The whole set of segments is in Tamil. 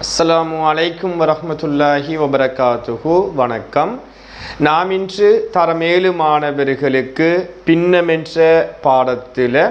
அஸ்லாமு அலைக்கும் வரமத்துல்லாஹி வபரகாத்துஹு. வணக்கம். நாம் இன்று தரமேலு மாணவர்களுக்கு பின்னமென்ற பாடத்தில்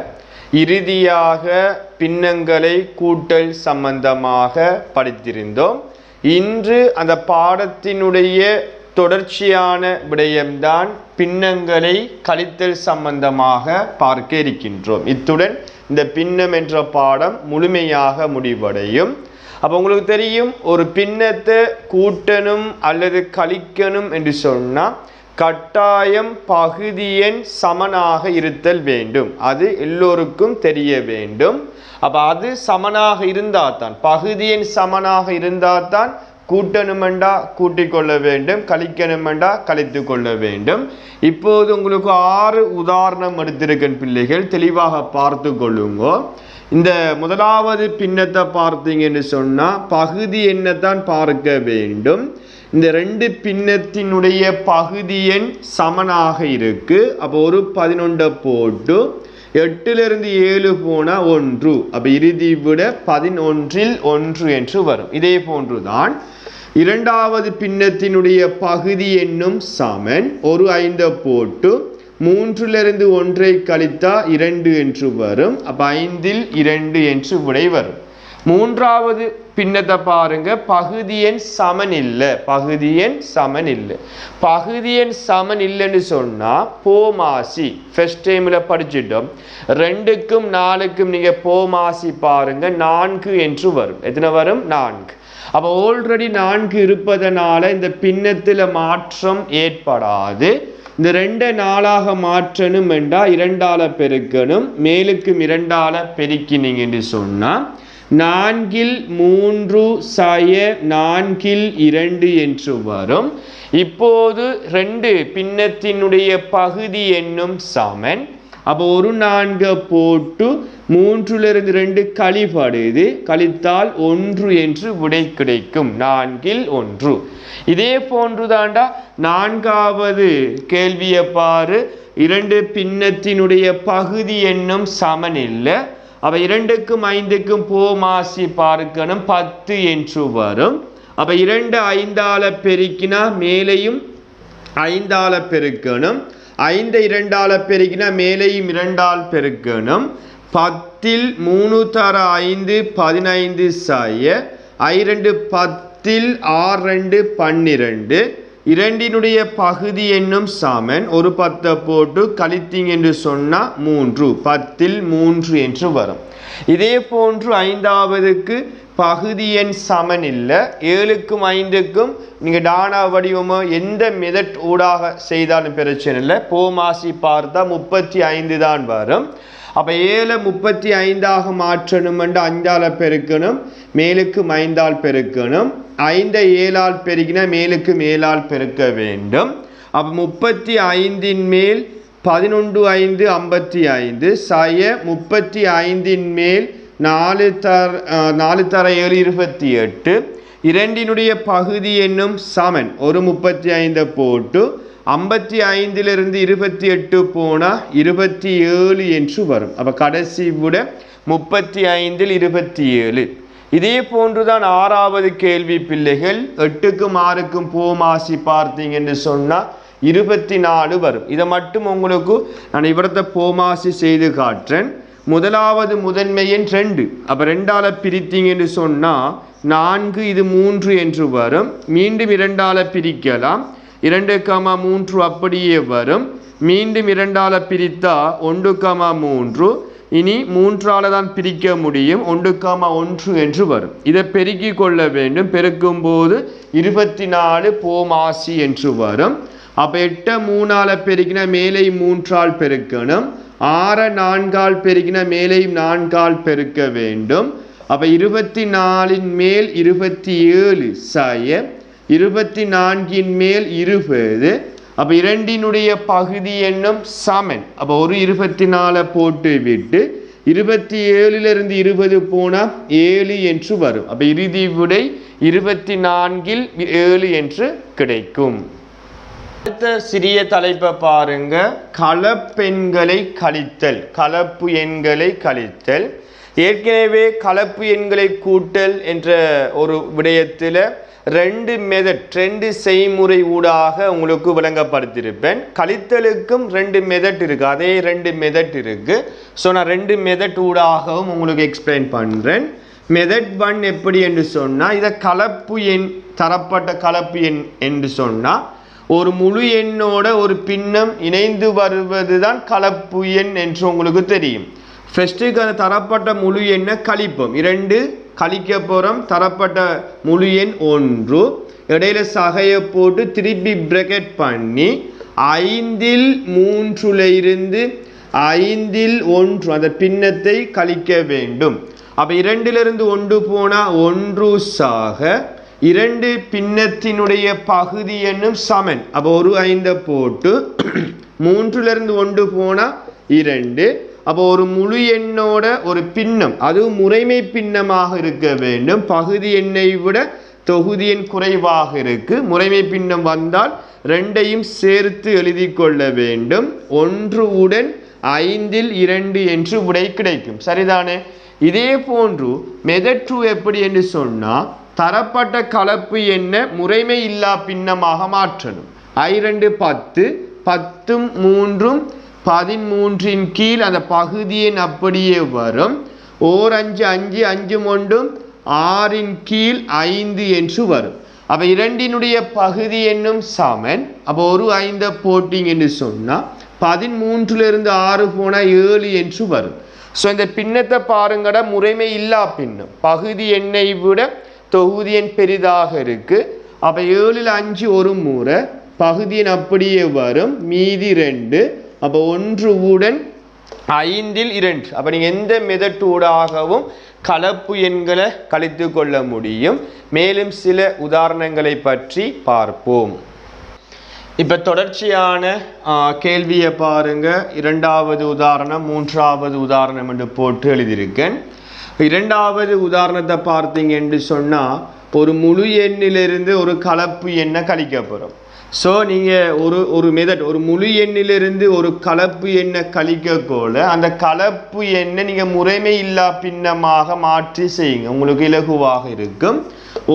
இறுதியாக பின்னங்களை கூட்டல் சம்பந்தமாக படித்திருந்தோம். இன்று அந்த பாடத்தினுடைய தொடர்ச்சியான விடயம்தான் பின்னங்களை கழித்தல் சம்பந்தமாக பார்க்க இருக்கின்றோம். இத்துடன் இந்த பின்னம் என்ற பாடம் முழுமையாக முடிவடையும். அப்போ உங்களுக்கு தெரியும் ஒரு பின்னத்தை கூட்டணும் அல்லது கழிக்கணும் என்று சொன்னால் கட்டாயம் பகுதியின் சமனாக இருத்தல் வேண்டும். அது எல்லோருக்கும் தெரிய வேண்டும். அப்போ அது சமனாக இருந்தால் தான் பகுதியின் சமனாக இருந்தால் தான் கூட்டணுமெண்டா கூட்டிக் கொள்ள வேண்டும் கழிக்கணுமெண்டா கழித்து கொள்ள வேண்டும். இப்போது உங்களுக்கு ஆறு உதாரணம் எடுத்திருக்கேன் பிள்ளைகள் தெளிவாக பார்த்து கொள்ளுங்க. இந்த முதலாவது பின்னத்தை பார்த்தீங்கன்னு சொன்னால் பகுதி எண்ணத்தான் பார்க்க வேண்டும். இந்த ரெண்டு பின்னத்தினுடைய பகுதி எண் சமனாக இருக்கு. அப்போ ஒரு பதினொன்றை போட்டு எட்டிலிருந்து ஏழு போனால் ஒன்று. அப்போ இறுதி விட பதினொன்றில் ஒன்று என்று வரும். இதே போன்று தான் இரண்டாவது பின்னத்தினுடைய பகுதி என்னும் சமன் ஒரு ஐந்தை போட்டு மூன்றிலிருந்து ஒன்றை கழித்தா இரண்டு என்று வரும். அப்போ ஐந்தில் இரண்டு என்று விடை வரும். மூன்றாவது பின்னத்தை பாருங்க. பகுதியன் சமன் இல்லை பகுதியன் சமன் இல்லை பகுதியன் சமன் இல்லைன்னு சொன்னால் போமாசி ஃபர்ஸ்ட் டைமில் படிச்சிட்டோம். ரெண்டுக்கும் நாலுக்கும் நீங்கள் போமாசி பாருங்க. நான்கு என்று வரும். எத்தனை வரும்? நான்கு. அப்போ ஆல்ரெடி நான்கு இருப்பதனால இந்த பின்னத்தில் மாற்றம் ஏற்படாது. இந்த ரெண்டை நாளாக மாற்றணும் என்றால் இரண்டால பெருக்கணும். மேலுக்கும் இரண்டால பெருக்கினீங்கன்னு சொன்னால் நான்கில் மூன்று சய நான்கில் இரண்டு என்று வரும். இப்போது ரெண்டு பின்னத்தினுடைய பகுதி என்னும் சமன். அப்போ ஒரு நான்கை போட்டு மூன்றிலிருந்து ரெண்டு கழிபடுது. கழித்தால் ஒன்று என்று விடை கிடைக்கும். நான்கில் ஒன்று. இதே போன்றுதாண்டா நான்காவது கேள்வியை பாரு. இரண்டு பின்னத்தினுடைய பகுதி என்னும் சமன் இல்லை. அவை இரண்டுக்கும் ஐந்துக்கும் போமாசி பார்க்கணும் பத்து என்று வரும். அப்ப இரண்டு ஐந்தால பெருக்கினா மேலையும் ஐந்தால பெருக்கணும். ஐந்து இரண்டால பெருக்கினா மேலையும் இரண்டால் பெருக்கணும். பத்தில் மூணு தர ஐந்து பதினைந்து சாய ஐரெண்டு பத்தில் ஆறு ரெண்டு பன்னிரெண்டு. இரண்டினுடைய பகுதி என்னும் சமன் ஒரு பத்தை போட்டு கழித்தீங்க என்று சொன்னால் மூன்று பத்தில் மூன்று என்று வரும். இதே போன்று ஐந்தாவதுக்கு பகுதி எண் சமன் இல்லை. ஏழுக்கும் ஐந்துக்கும் நீங்கள் டானா வடிவமோ எந்த மெதட் ஊடாக செய்தாலும் பிரச்சனை இல்லை. போமாசி பார்த்தா முப்பத்தி ஐந்து தான் வரும். அப்போ ஏழை முப்பத்தி ஐந்தாக மாற்றணுமென்று என்று பெருக்கணும். மேலுக்கு ஐந்தால் பெருக்கணும். ஐந்தை ஏழால் பெருக்கினா மேலுக்கு மேலால் பெருக்க வேண்டும். அப்போ முப்பத்தி ஐந்தின் மேல் பதினொன்று ஐந்து ஐம்பத்தி ஐந்து. சய முப்பத்தி ஐந்தின் மேல் நாலு தர நாலு தர ஏழு இருபத்தி எட்டு இரண்டினுடைய பகுதி என்னும் சமன். ஒரு முப்பத்தி ஐந்தை போட்டு ஐம்பத்தி ஐந்திலிருந்து இருபத்தி எட்டு போனால் இருபத்தி ஏழு என்று வரும். அப்போ கடைசி விட முப்பத்தி ஐந்தில் இருபத்தி ஏழு இதே போன்றுதான் ஆறாவது கேள்வி பிள்ளைகள் எட்டுக்கும் ஆறுக்கும் போமாசி பார்த்தீங்கன்னு சொன்னால் இருபத்தி நாலு வரும். இதை மட்டும் உங்களுக்கு நான் இவரத்தை போமாசி செய்து காட்டுறேன். முதலாவது முதன்மையின் ரெண்டு. அப்போ ரெண்டால பிரித்தீங்கன்னு சொன்னால் நான்கு இது மூன்று என்று வரும். மீண்டும் இரண்டால பிரிக்கலாம். இரண்டு கமா மூன்று அப்படியே வரும். மீண்டும் இரண்டால பிரித்தா ஒன்று கமா மூன்று. இனி மூன்றால் தான் பிரிக்க முடியும். ஒன்று கமா ஒன்று என்று வரும். இதை பெருக்கி கொள்ள வேண்டும். பெருக்கும் போது இருபத்தி நாலு போமாசி என்று வரும். அப்போ எட்ட மூணால பெருக்கினா மேலே மூன்றால் பெருக்கணும். ஆற நான்கால் பெருக்கின மேலேயும் நான்கால் பெருக்க வேண்டும். அப்போ இருபத்தி நாலின் மேல் இருபத்தி ஏழு சாய இருபத்தி நான்கின் மேல் இருபது. அப்போ இரண்டினுடைய பகுதி என்னும் சமன். அப்போ ஒரு இருபத்தி நாலை போட்டு விட்டு இருபத்தி ஏழிலிருந்து இருபது போனால் ஏழு என்று வரும். அப்போ இறுதி விடை இருபத்தி நான்கில் ஏழு என்று கிடைக்கும். அடுத்த சிறிய தலைப்பை பாருங்க. கலப்பெண்களை கழித்தல் கலப்பு எண்களை கழித்தல். ஏற்கனவே கலப்பு எண்களை கூட்டல் என்ற ஒரு விடயத்தில் ரெண்டு மெதட் ரெண்டு செய்முறை ஊடாக உங்களுக்கு விளங்கப்படுத்தியிருப்பேன். கழித்தலுக்கும் ரெண்டு மெதட் இருக்குது அதே ரெண்டு மெதட் இருக்குது ஸோ நான் ரெண்டு மெதட் ஊடாகவும் உங்களுக்கு எக்ஸ்பிளைன் பண்ணுறேன் மெதட் ஒன் எப்படி என்று சொன்னால் இதை கலப்பு எண் தரப்பட்ட கலப்பு எண் என்று சொன்னால் ஒரு முழு எண்ணோட ஒரு பின்னம் இணைந்து வருவது தான் கலப்பு எண் என்று உங்களுக்கு தெரியும். ஃபஸ்ட்டுக்கு அந்த தரப்பட்ட முழு எண்ணை கழிப்போம். இரண்டு கழிக்க போகிறோம் தரப்பட்ட முழு எண் ஒன்று. இடையில சகையை போட்டு திருப்பி பிரக்கெட் பண்ணி ஐந்தில் மூன்றுல இருந்து ஐந்தில் ஒன்று அந்த பின்னத்தை கழிக்க வேண்டும். அப்போ இரண்டிலிருந்து ஒன்று போனால் ஒன்று சாக இரண்டு பின்னத்தினுடைய பகுதி என்னும் சமன். அப்போ ஒரு ஐந்தை போட்டு மூன்றிலிருந்து ஒன்று போனால் இரண்டு. அப்போ ஒரு முழு எண்ணோட ஒரு பின்னம் அதுவும் முறைமை பின்னமாக இருக்க வேண்டும். பகுதி எண்ணை விட தொகுதி எண் குறைவாக இருக்கு. முறைமை பின்னம் வந்தால் ரெண்டையும் சேர்த்து எழுதி கொள்ள வேண்டும். ஒன்று உடன் ஐந்தில் இரண்டு என்று விடை கிடைக்கும். சரிதானே? இதே போன்று மெதற்று எப்படி என்று சொன்னால் தரப்பட்ட கலப்பு என்ன? முறைமை இல்லா பின்னமாக மாற்றணும். ஐரெண்டு பத்து பத்தும் மூன்றும் பதிமூன்றின் கீழ் அந்த பகுதியின் அப்படியே வரும். ஓர் அஞ்சு அஞ்சு அஞ்சு ஒன்றும் ஆறின் கீழ் ஐந்து என்று வரும். அப்போ இரண்டினுடைய பகுதி என்னும் சமன். அப்போ ஒரு ஐந்தை போட்டிங் என்று சொன்னால் பதிமூன்றிலிருந்து ஆறு போனால் ஏழு என்று வரும். ஸோ இந்த பின்னத்தை பாருங்கட முறைமை இல்லா பின்னம். பகுதி எண்ணை விட தொகுதியின் பெரிதாக இருக்கு. அப்போ ஏழில் அஞ்சு ஒரு முறை பகுதியின் அப்படியே வரும் மீதி ரெண்டு. அப்போ ஒன்று உடன் ஐந்தில் இரண்டு. அப்போ நீங்கள் எந்த மெதட்டூடாகவும் கலப்பு எண்களை கழித்து கொள்ள முடியும். மேலும் சில உதாரணங்களை பற்றி பார்ப்போம். இப்போ தொடர்ச்சியான கேள்வியை பாருங்க. இரண்டாவது உதாரணம் மூன்றாவது உதாரணம் என்று போட்டு எழுதியிருக்கேன். இரண்டாவது உதாரணத்தை பார்த்தீங்க என்று சொன்னால் ஒரு முழு எண்ணிலிருந்து ஒரு கலப்பு எண்ணை கழிக்க போகிறோம் ஸோ நீங்கள் ஒரு ஒரு மெதட் ஒரு முழு எண்ணிலிருந்து ஒரு கலப்பு எண்ணை கழிக்கக்கோல அந்த கலப்பு எண்ணை நீங்கள் முறைமை இல்லா பின்னமாக மாற்றி செய்யுங்க. உங்களுக்கு இலகுவாக இருக்கும்.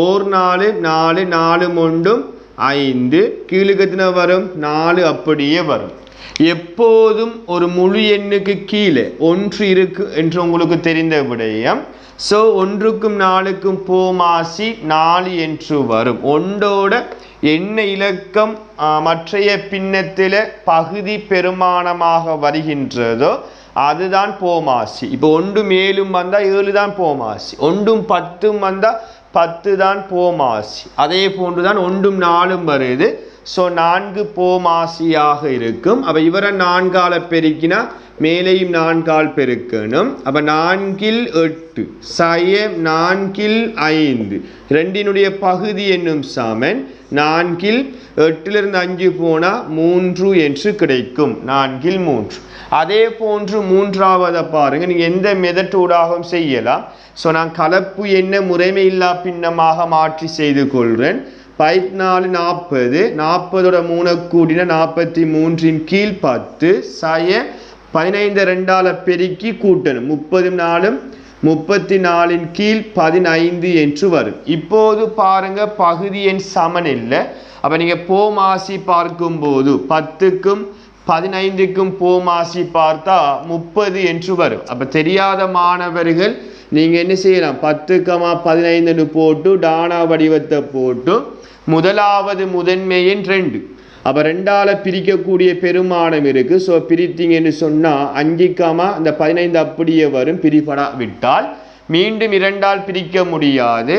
ஓர் நாலு நாலு நாலு ஒன்றும் ஐந்து கீழுக்கத்தின வரும் நாலு அப்படியே வரும். எப்போதும் ஒரு முழு எண்ணுக்கு கீழே ஒன்று இருக்கு என்று உங்களுக்கு தெரிந்த விடயம். ஸோ ஒன்றுக்கும் நாலுக்கும் போமாசி நாலு என்று வரும். ஒன்றோட என்ன இலக்கம் மற்றைய பின்னத்தில் பகுதி பெருமானமாக வருகின்றதோ அதுதான் போமாசி. இப்போ ஒன்று மேலும் வந்தால் ஏழு தான் போமாசி. ஒன்றும் பத்தும் வந்தால் பத்து தான் போமாசி. அதே போன்று தான் ஒன்றும் நாலும் வருது. ஸோ நான்கு போமாசியாக இருக்கும். அப்போ இவரை நான்கால பெருக்கினா மேலேயும் நான்கால் பெருக்கணும். அப்போ நான்கில் எட்டு சய நான்கில் ஐந்து. ரெண்டினுடைய பகுதி என்னும் சமன் நான்கில் எட்டிலிருந்து அஞ்சு போனால் மூன்று என்று கிடைக்கும். நான்கில் மூன்று. அதே போன்று மூன்றாவதை பாருங்க நீங்கள் எந்த மெதட்டூடாகவும் செய்யலாம். ஸோ நான் கலப்பு என்ன முறைமை இல்லா பின்னமாக மாற்றி செய்து கொள்கிறேன் பதினாலு நாற்பது நாற்பதோட மூணு கூடின நாற்பத்தி மூன்றின் கீழ் பத்து சய பதினைந்து ரெண்டால பெருக்கி கூட்டணும். முப்பது நாளும் முப்பத்தி நாலின் கீழ் பதினைந்து என்று வரும். இப்போது பாருங்க பகுதி எண் சமன் இல்லை அப்ப நீங்க போமாசி பார்க்கும்போது பத்துக்கும் பதினைந்துக்கும் போமாசி பார்த்தா முப்பது என்று வரும். அப்ப தெரியாத மாணவர்கள் நீங்க என்ன செய்யலாம்? பத்துக்கமா பதினைந்துன்னு போட்டு டானா வடிவத்தை போட்டு முதலாவது முதன்மையின் ரெண்டு. அப்போ ரெண்டால் பிரிக்கக்கூடிய பெருமானம் இருக்கு. ஸோ பிரித்தீங்கன்னு சொன்னால் அஞ்சிக்காமல் அந்த பதினைந்து அப்படியே வரும் பிரிபடா விட்டால் மீண்டும் இரண்டால் பிரிக்க முடியாது.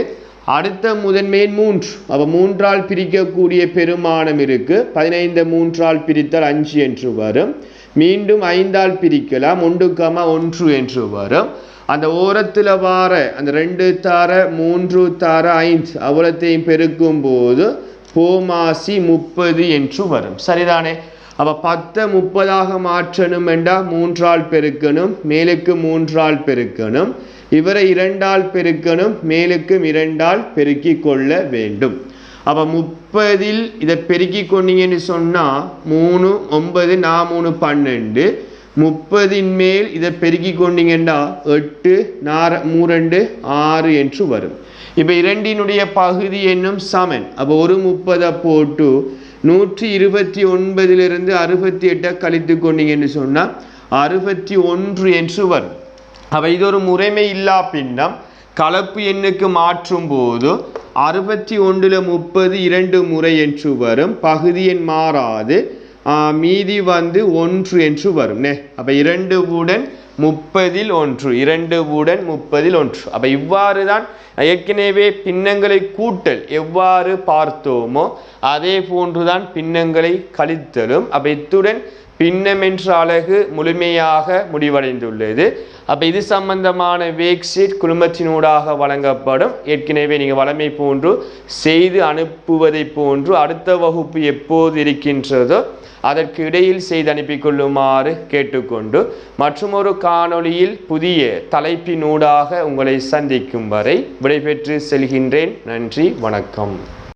அடுத்த முதன்மையின் மூன்று. அப்போ மூன்றால் பிரிக்கக்கூடிய பெருமானம் இருக்கு. பதினைந்து மூன்றால் பிரித்தால் அஞ்சு என்று வரும். மீண்டும் ஐந்தால் பிரிக்கலாம் ஒன்றுக்கமா ஒன்று என்று வரும். அந்த ஓரத்தில் வார அந்த ரெண்டு தார மூன்று தார ஐந்து அவ்வளத்தையும் பெருக்கும் போது போமாசி முப்பது என்று வரும். சரிதானே? அப்போ பத்தை முப்பதாக மாற்றணும் என்றால் மூன்றால் பெருக்கணும் மேலுக்கு மூன்றால் பெருக்கணும் இவரை இரண்டால் பெருக்கணும் மேலுக்கும் இரண்டால் பெருக்கி கொள்ள வேண்டும். அப்போ முப்பதில் இதை பெருக்கி கொண்டீங்கன்னு சொன்னால் மூணு ஒன்பது நான் மூணு பன்னெண்டு. முப்பதின் மேல் இதை பெருக்கி கொண்டீங்கன்னா எட்டு நார மூரெண்டு ஆறு என்று வரும். இப்போ இரண்டினுடைய பகுதி என்னும் சமன். அப்போ ஒரு முப்பதை போட்டு நூற்றி இருபத்தி ஒன்பதிலிருந்து அறுபத்தி எட்டை கழித்து கொண்டீங்கன்னு சொன்னால் அறுபத்தி ஒன்று என்று வரும். அப்போ இது ஒரு முறைமை இல்லா பின்னம். கலப்பு எண்ணுக்கு மாற்றும் போது அறுபத்தி ஒன்றில் முப்பது இரண்டு முறை என்று வரும். பகுதி எண் மாறாது. மீதி வந்து ஒன்று என்று வரும். நே அப்போ இரண்டு உடன் முப்பதில் ஒன்று. இரண்டு உடன் முப்பதில் ஒன்று. அப்போ இவ்வாறு தான் ஏற்கனவே பின்னங்களை கூட்டல் எவ்வாறு பார்த்தோமோ அதே போன்றுதான் பின்னங்களை கழித்தலும். அப்போ இத்துடன் பின்னமென்ற அழகு முழுமையாக முடிவடைந்துள்ளது. அப்போ இது சம்பந்தமான வேக்ஷீட் குழுமத்தினூடாக வழங்கப்படும். ஏற்கனவே நீங்கள் வளமை போன்று செய்து அனுப்புவதை போன்று அடுத்த வகுப்பு எப்போது இருக்கின்றதோ அதற்கு இடையில் செய்து அனுப்பி கொள்ளுமாறு கேட்டுக்கொண்டு மற்றொரு காணொளியில் புதிய தலைப்பினூடாக உங்களை சந்திக்கும் வரை விடைபெற்று செல்கின்றேன். நன்றி வணக்கம்.